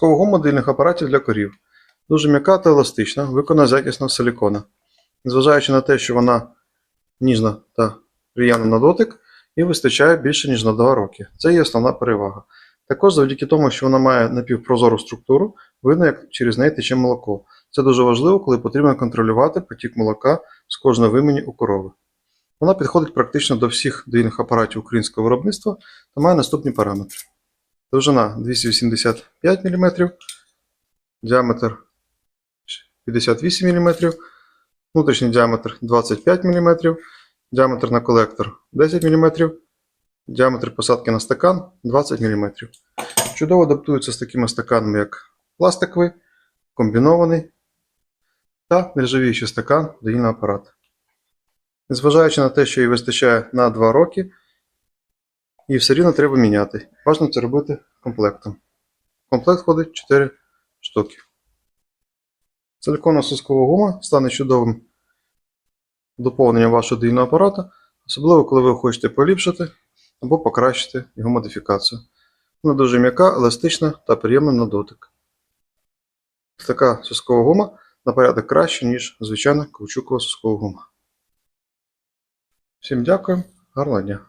Соскова гума дильних апаратів для корів. Дуже м'яка та еластична, виконана з якісного силікона. Незважаючи на те, що вона ніжна та приємна на дотик і вистачає більше, ніж на 2 роки. Це її основна перевага. Також завдяки тому, що вона має напівпрозору структуру, видно, як через неї тече молоко. Це дуже важливо, коли потрібно контролювати потік молока з кожної вимені у корови. Вона підходить практично до всіх доїльних апаратів українського виробництва та має наступні параметри. Довжина 285 мм, діаметр 58 мм, внутрішній діаметр 25 мм, діаметр на колектор 10 мм, діаметр посадки на стакан 20 мм. Чудово адаптується з такими стаканами, як пластиковий, комбінований та нержавіючий стакан доїльного апарату. Незважаючи на те, що їй вистачає на 2 роки, її все рівно треба міняти. Важно це робити комплектом. Комплект входить 4 штуки. Силиконова соскова гума стане чудовим доповненням вашого доїльного апарату, особливо коли ви хочете поліпшити або покращити його модифікацію. Вона дуже м'яка, еластична та приємна на дотик. Така соскова гума на порядок краще, ніж звичайна каучукова соскова гума. Всім дякую, гарного дня!